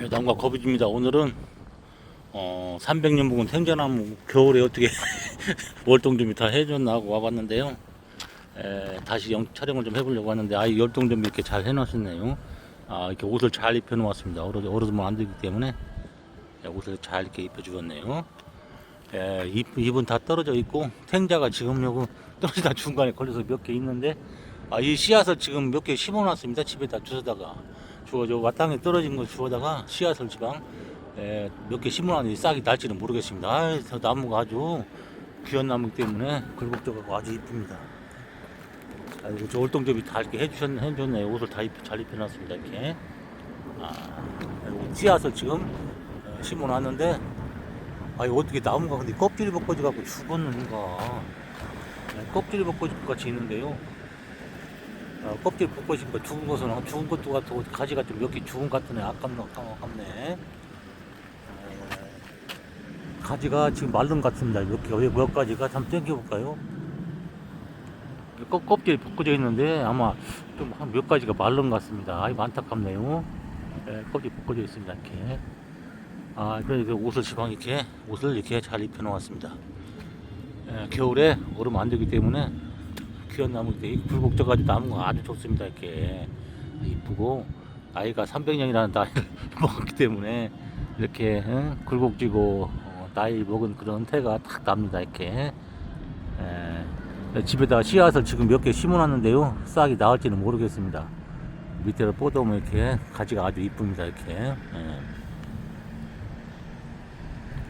배담과 거북입니다. 오늘은 어, 300년 묵은 생전나무 겨울에 어떻게 월동 준비 다 해줬나 하고 와봤는데요. 에, 다시 영, 촬영을 좀 해보려고 하는데 아, 이 열동 준비 이렇게 잘 해놨었네요. 아, 이렇게 옷을 잘 입혀놓았습니다. 얼어, 얼어두면 안 되기 때문에 예, 옷을 잘 이렇게 입혀주었네요. 예, 잎, 잎은 다 떨어져 있고 탱자가 지금 요거 떨어지다 중간에 걸려서 몇 개 있는데 아, 이 씨앗을 지금 몇 개 심어놨습니다. 집에다 주워다가 주워 저 와땅에 떨어진 거 주워다가 씨앗을 지방 예, 몇개 심어놨는데 싹이 날지는 모르겠습니다. 아, 저 나무가 아주 귀한 나무기 때문에 굴곡져가고 아주 이쁩니다. 아이고 저 올동접이 다 이렇게 해주셨, 해줬네요. 옷을 다 입, 잘 입혀놨습니다. 이렇게 아, 그리고 씨앗을 지금 어, 심어놨는데 아 이거 어떻게 나무가 근데 껍질이 벗겨져 갖고 죽었는가 네, 껍질이 벗겨질 것 같이 있는데요 아, 껍질 벗겨진 거 죽은 것은 죽은 것도 같고 가지가 좀 몇 개 죽은 것 같으네. 아깝네 아깝네. 에, 가지가 지금 마른 것 같습니다. 몇 개, 몇 가지가 한번 당겨볼까요? 껍, 껍질이 벗겨져 있는데 아마 좀 한 몇 가지가 마른 것 같습니다. 아이 안타깝네요. 에, 껍질이 벗겨져 있습니다 이렇게. 아, 그래서 옷을 지방 이렇게 옷을 이렇게 잘 입혀 놓았습니다. 예, 겨울에 얼음 안 되기 때문에 귀한 나무인데 이 굴곡져 가지고 나무가 아주 좋습니다. 이렇게 이쁘고 나이가 300년이라는 나이를 먹었기 때문에 이렇게 응? 굴곡지고 어, 나이 먹은 그런 태가 탁 납니다. 이렇게 예, 집에다 씨앗을 지금 몇 개 심어놨는데요. 싹이 나올지는 모르겠습니다. 밑에를 뻗어보면 이렇게 가지가 아주 이쁩니다. 이렇게. 예.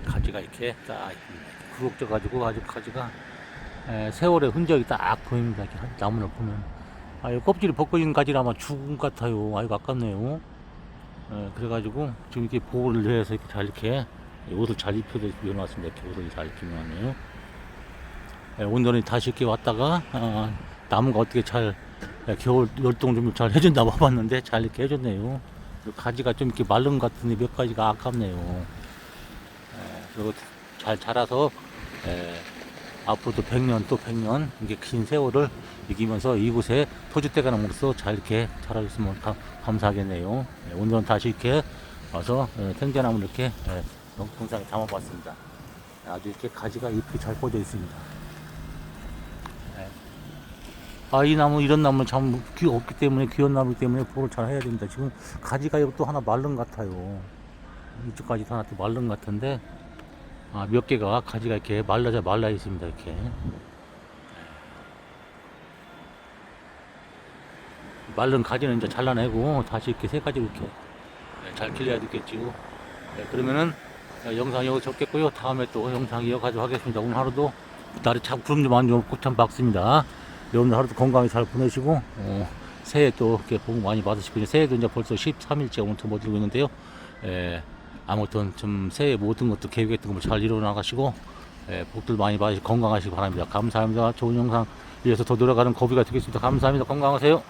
가지가 이렇게 딱 구석져 가지고 아주 가지가 에, 세월의 흔적이 딱 보입니다. 나무를 보면 아, 이 껍질이 벗겨진 가지라 아마 죽은 것 같아요. 아이고 아깝네요. 에, 그래가지고 지금 이렇게 보호를 해서 이렇게 잘 이렇게 옷을 잘 입혀놓았습니다. 이렇게 옷을 잘. 에, 오늘은 다시 이렇게 왔다가 아, 나무가 어떻게 잘 에, 겨울 열동 좀 잘 해준다 와봤는데 잘 이렇게 해줬네요. 가지가 좀 이렇게 마른 것 같은데 몇 가지가 아깝네요. 그리고 잘 자라서 에, 앞으로도 100년 또 100년 이게 긴 세월을 이기면서 이곳에 토주대가 나무로서 잘 이렇게 자라줬으면 감, 감사하겠네요. 예, 오늘은 다시 이렇게 와서 에, 생자나무 이렇게 에, 영상에 담아봤습니다. 아주 이렇게 가지가 잎이 잘 뻗어 있습니다. 예. 아, 이 나무, 이런 나무 참 귀, 없기 때문에, 귀한 나무기 때문에 보호를 잘 해야 됩니다. 지금 가지가 또 하나 것 같아요. 이쪽까지 하나 또것 같은데, 아, 몇 개가 가지가 이렇게 말라져 말라 있습니다. 이렇게 말른 가지는 이제 잘라내고 다시 이렇게 세 가지 이렇게 네, 잘 길러야 되겠지요. 네, 그러면은 영상 여기 접겠고요. 다음에 또 영상 이어가도록 하겠습니다. 오늘 하루도 날이 참 구름 좀 많이 오고 참 밝습니다. 여러분들 하루도 건강히 잘 보내시고 어, 새해 또 이렇게 복 많이 받으시고 새해도 이제 벌써 13일째 오늘 더 들고 있는데요. 에, 아무튼 좀 새해 모든 것도 계획했던 거잘 이루어 나가시고 예, 복들 많이 받으시고 건강하시기 바랍니다. 감사합니다. 좋은 영상 위해서 더 노력하는 고비가 되겠습니다. 감사합니다. 건강하세요.